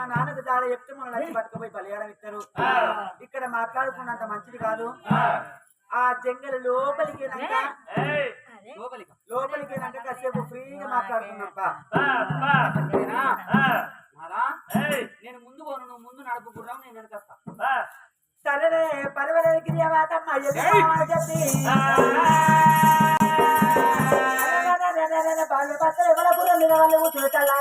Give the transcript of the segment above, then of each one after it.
మా నాన్నకు దాడ చెప్తే మనం నచ్చి పట్టుకుపోయి పరిహారం ఇస్తారు ఇక్కడ మాట్లాడుకున్నంత మంచిది కాదు ఆ జంగల లోపలికి లోపలికి కాసేపు ఫ్రీగా మాట్లాడుకున్నాం పా. అంతేనా? నాదా? నేను ముందు పోను నువ్వు ముందు నడుపు గుర్రం నేను వెనకస్తా సరేనే పర్వాలేదు గిరియవాతమ్మ ఎదురుకోమని చెప్పి బాల్య పత్ర ఎవర కూర్చుని చల్లా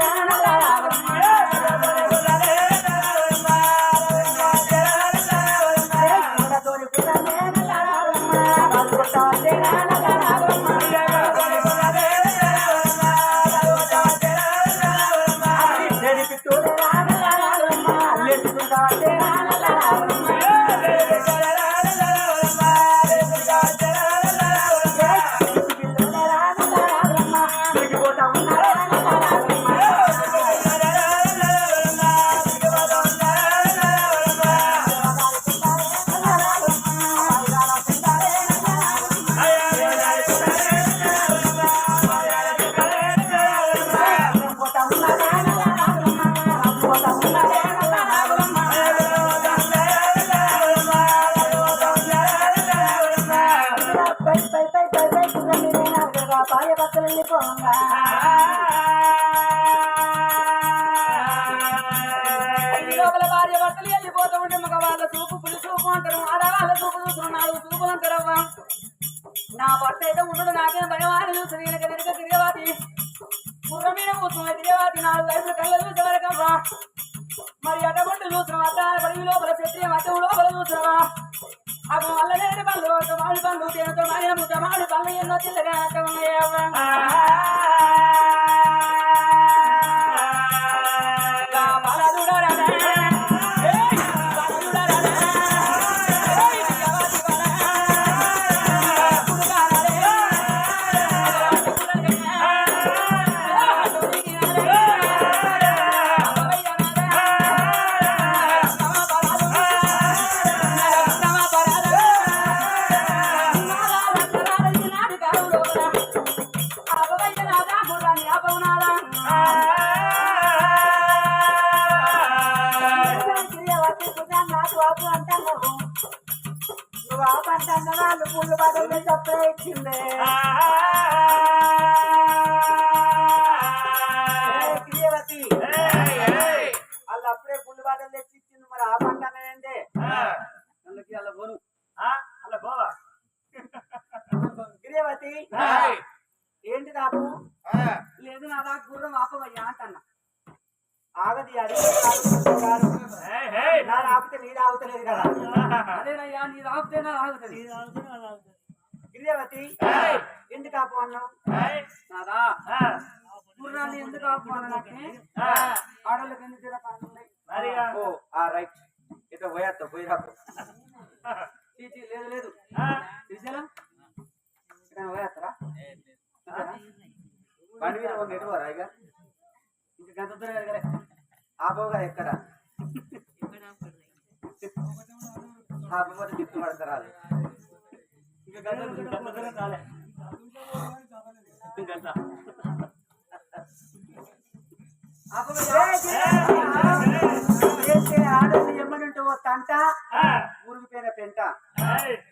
రానల్లా ఇంటి లోపల భార్య భర్తలు వెళ్ళిపోతూ ఉంటే మగ వాళ్ళ చూపు పులి చూపు అంటారు ఆడవాళ్ళ చూపు చూస్తున్నారు నాలుగు చూపు అంటారు నా భర్త అయితే ఉండడు నాకేం భయం అని చూసి నేను వెనుక తిరిగేవాతి కుర్ర మీద కూర్చున్న తిరగవాతి నాలుగు వైపుల కళ్ళ చూసే వరకు మరి అటువంటి చూసినావా అద్దాల పడి లోపల క్షత్రియం మధ్య లోపల చూసినావా? అవి వాళ్ళ లేని పళ్ళు మామిడి పళ్ళు తేనెతో మారిన ముద్ద మామిడి పళ్ళు ఎన్నో చిల్లగా వాళ్ళు అప్పుడే పుల్లు బాటలు తెచ్చి ఇచ్చింది మరి ఆ పంట ఏంటే అందుకే అలా పోను. అలా పోవా? గిరియవతి ఏంటి నాకు? లేదు నా దాకా గుర్రం ఆపవయ్యా అంటన్నా. ఆగది కాదు నా ఆపితే నీది ఆగుతలేదు కదా. అదేనయ్యా నీ రాకపోతేనా గిరియవతి ఎందుకు ఆపు అన్నావు నాదా? గుర్రాన్ని ఎందుకు ఆపుకోవాలంటే ఆడోళ్ళకి ఎందుకు ఓ ఆ. రైట్. ఇటు పోయేస్తా పోయి రాకు లేదు లేదు. శ్రీశైలం? ఇక్కడ పోయేస్తారా? బండి మీద ఒక ఎటు పోరా ఇక? ఇంకా గంట దూరం ఆపోగా ఎక్కడ? పడతారా అది. ఇంకా గంట గంట రాలే గంట చేసే ఆడోళ్ళు ఎమ్మనుంటే ఓ తంట ఊరికిపోయిన పెంట.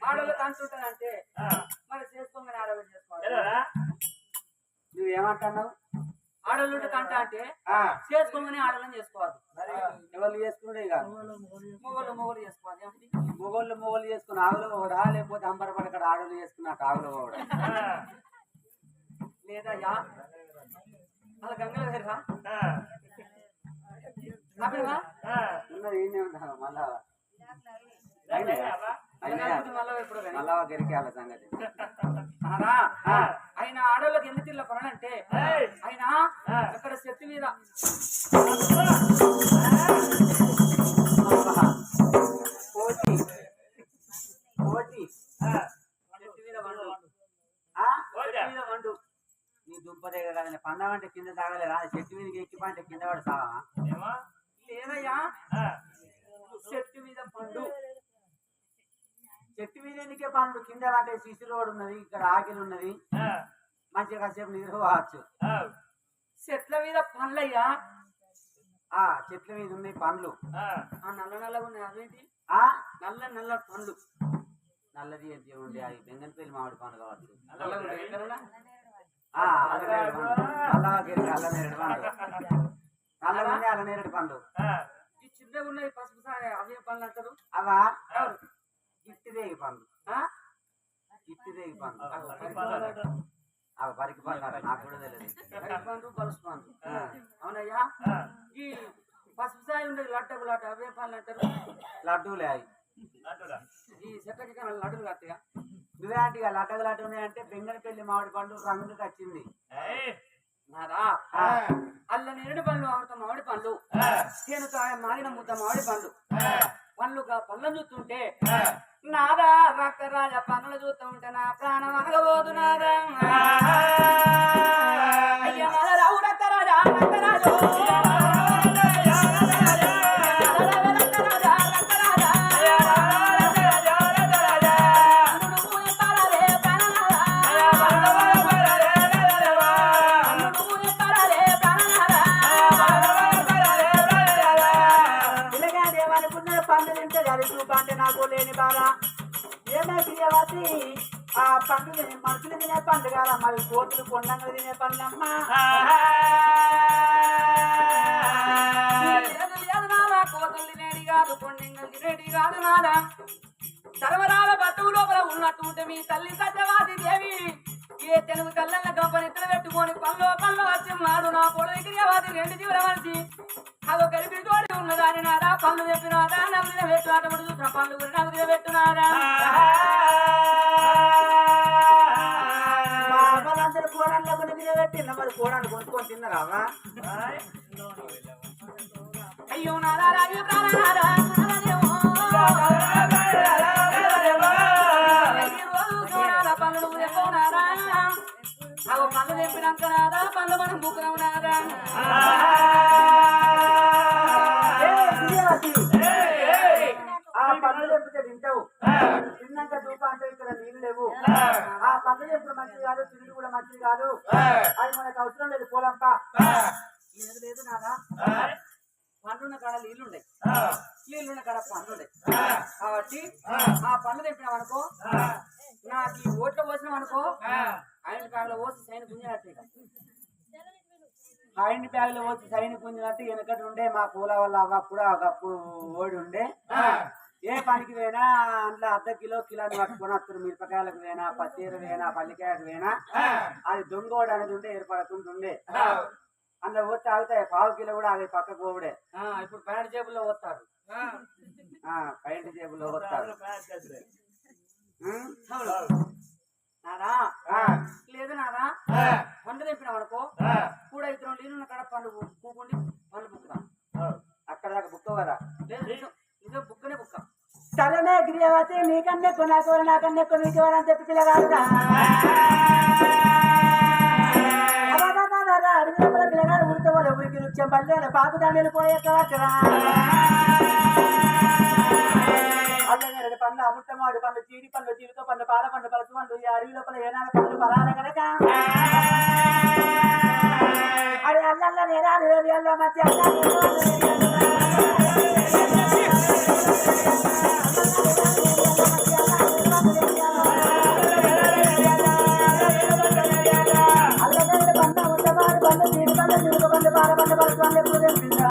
ఆడోళ్ళు తంటుంటానంటే మరి చేసుకోమని ఆడవాళ్ళు చేసుకోవాలి. నువ్వేమంటున్నావు? ఆడోళ్ళు తంట అంటే ఆ, చేసుకోమని ఆడవాళ్ళని చేసుకోవాలి. ఎవరు చేసుకున్నాడు ఇక? మొగోళ్ళు మొగోళ్ళు చేసుకోవాలి? మొగోళ్ళు మొగోళ్ళు చేసుకుని ఆవులు పోవడా లేకపోతే అంబరపడకడ ఆడోళ్ళు చేసుకున్నాక ఆవులు పోవడా లేదయ్యా అలా గంగల దగ్గర ఉన్నది మళ్ళా? మళ్ళీ ఎప్పుడు మళ్ళా గరికే వాళ్ళ సంగతి. ఆయన ఆడోళ్ళకి ఎన్ని తిల్ల పనులంటే ఆయన అక్కడ చెట్టు మీద కోటి కోటి చెట్టు మీద వండు మీద వండు నీ దుంపదే కదా పండమంటే కింద తాగలేదా? చెట్టు మీదకి ఎక్కి పంటే కింద పడి తావా లేదయ్యా. చెట్టు మీద పండు. చెట్టు మీద ఎందుకే పండు కింద అంటే సిసి రోడ్ ఉన్నది ఇక్కడ ఆకిలి ఉన్నది. మంచిగా కాసేపు నిద్ర పోవచ్చు. చెట్ల మీద పండ్లయ్యా ఆ చెట్ల మీద ఉన్నాయి పండ్లు ఆ. నల్ల నల్లగా ఉన్నాయి అవేంటి? ఆ. నల్ల నల్ల పండ్లు. నల్లది ఏంటి ఉండే అవి బెంగన్పల్లి మామిడి పండు కావచ్చు. నల్లగా ఉన్నాయి ఎక్కడన్నా? ఆ అల్లనేరేడు పండు. నల్లగా ఉన్నాయి అల్లనేరేడు పండు. ఈ చిన్నగా ఉన్నాయి పసుపు సాయ అవే పండ్లు అంటారు. అవా ఎవరు? గిట్టిదేగి పండు ఆ? గిట్టిదేగి పండు అగో, పరికి పండ్లు. అవి పరికి పండు అట, నాకు కూడా తెలియదు పరికి పండ్లు పలుసు పండ్లు ఆ. అవునయ్యా ఈ పసుపు సాయి ఉండేది లడ్డకు లడ్డ. అవే పండ్లు అంటారు. లడ్డూలే అవి. ఈ చెట్లకి కానీ లడ్డులు కట్టగా నువ్వే అంటే ఇక లడ్డలు లడ్డు ఉన్నాయంటే బెంగనపల్లి మామిడి పండు రంగుకి వచ్చింది నాదా? అల్ల నేరుడు పండ్లు ఆడుతా మామిడి పండ్లు. నేను మారిన ముద్ద మామిడి పండ్లు. పండ్లుగా పళ్ళను చూస్తుంటే నాదా రక్తరాజ పనులు చూస్తూ ఉంటే నా ప్రాణం అనగబోదు నాదా? అయ్యా రావు రక్తరాజు రక్తరాజా పండు తినే మనుషులు తినే పండు కదా మరి కోతులు కొండంగా తినే పండు అమ్మా సర్వరాల బతువు లోపల ఉన్నట్టు మీ తల్లి సత్యవాది దేవి ఏ తెలుగు కళ్ళన్న ఇతర పెట్టుకొని పనిలో పనిలో వచ్చి మాడు నా పొడవు క్రియవాది రెండు జీవుల మనిషి అదో కలిపి తోడి ఉన్నదాని నాదా పనులు చెప్పినాదా నాకు పెట్టు అటువంటి చూసిన పనులు కూడా పెట్టునారా తినబెట్టి మరి కోడలు కొనుక్కొని తిన్నారావా అయ్యో నాదా లేవు. ఆ పండ్లు ఎప్పుడు మంచిది కాదు తిండి కూడా మంచిది కాదు అది మనకు అవసరం లేదు పోలంప లేదు లేదు నాదా పండున్న కాడ నీళ్ళుండే నీళ్ళున్న కాడ పండుండే. కాబట్టి ఆ పండ్లు తెప్పినాం అనుకో నాకు ఈ ఓట్లు పోసినాం అనుకో ఆయన కాడలో పోసి సైన్ గుంజాడు హైండ్ బ్యాగ్లో వచ్చి సైన్ పుంజినట్టు వెనకటి ఉండే మా పూల వల్ల అవ్వప్పుడు ఒకప్పుడు ఓడి ఉండే. ఏ పనికి పోయినా అందులో అర్ధ కిలో కిలోని పట్టుకొని వస్తారు. మిరపకాయలకు పోయినా పత్తీర పోయినా పల్లికాయకు పోయినా. అది దొంగోడు అనేది ఉండే ఏర్పడకుంటుండే అందులో పోతే ఆగుతాయి. పావు కిలో కూడా ఆగే పక్కకు పోవుడే. ఆ, ఇప్పుడు ప్యాంట్ జేబుల్లో వస్తారు ఆ. పైంట్ జేబులో వస్తారు? నాదా లేదు నాదా పండు తెప్పినాం అనుకో. కూడా ఇద్దరు నీళ్ళు కాడ పండు కూకుండి పండు బుక్కుదాం. అక్కడ దాకా బుక్క వరా లేదు. నిజం బుక్కనే బుక్క. తలనే గిరియవతి నీకన్నా ఎక్కువ నాకు నాకన్నా ఎక్కువ నీకు చెప్పి పిల్లగాడురా అడుగుల పిల్లగాడు ఉడితే ఊరికి నృత్యం పల్లెలు పాకు దండలు పోయే అల్లగారు పండ్లు అముట్టమాడు పండ్లు చీడి పండ్లు జీవిత పండ్లు పాల పండ్లు పలుచు పండ్లు ఈ అడవి లోపల ఏనాడ పండ్లు పలాల కనుక అరే అల్లల్ల నేరాలు మధ్య అల్లగడ్డ జీవిత పండు పాల పండు